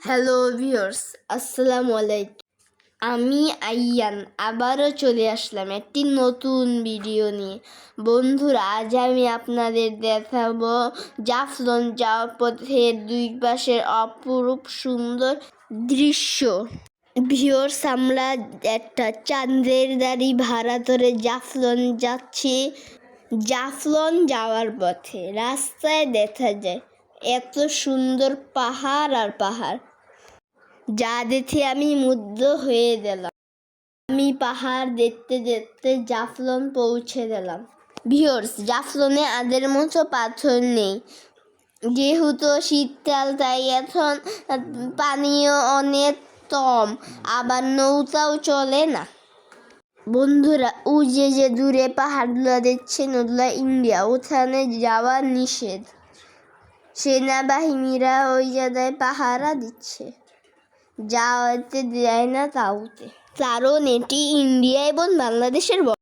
Hello viewers আসসালামু আলাইকুম আমি আইয়ান। আবারও চলে আসলাম একটি নতুন ভিডিও নিয়ে। বন্ধুরা, আজ আমি আপনাদের দেখাবো জাফলন যাওয়ার পথের দুই পাশের অপরূপ সুন্দর দৃশ্য। ভিউয়ার্স আমরা একটা চাঁদের দাড়ি ভাড়া ধরে জাফলন যাচ্ছি। জাফলন যাওয়ার পথে রাস্তায় দেখা যায় এত সুন্দর পাহাড় আর পাহাড়। যা দেখে আমি মুগ্ধ হয়ে গেলাম। আমি পাহাড় দেখতে দেখতে জাফলন পৌঁছে গেলাম। ভিওর্স জাফলনে আগের মতো পাথর নেই। যেহেতু শীতকাল, তাই এখন পানীয় অনেক কম, আবার নৌকাও চলে না। বন্ধুরা ও যে যে দূরে পাহাড়গুলো দেখছেন, ওগুলো ইন্ডিয়া, ওখানে যাওয়া নিষেধ। সেনাবাহিনীরা ওই জায়গায় পাহারা দিচ্ছে। যা হতে দেয় না তাওতে কারণ এটি ইন্ডিয়া এবং বাংলাদেশের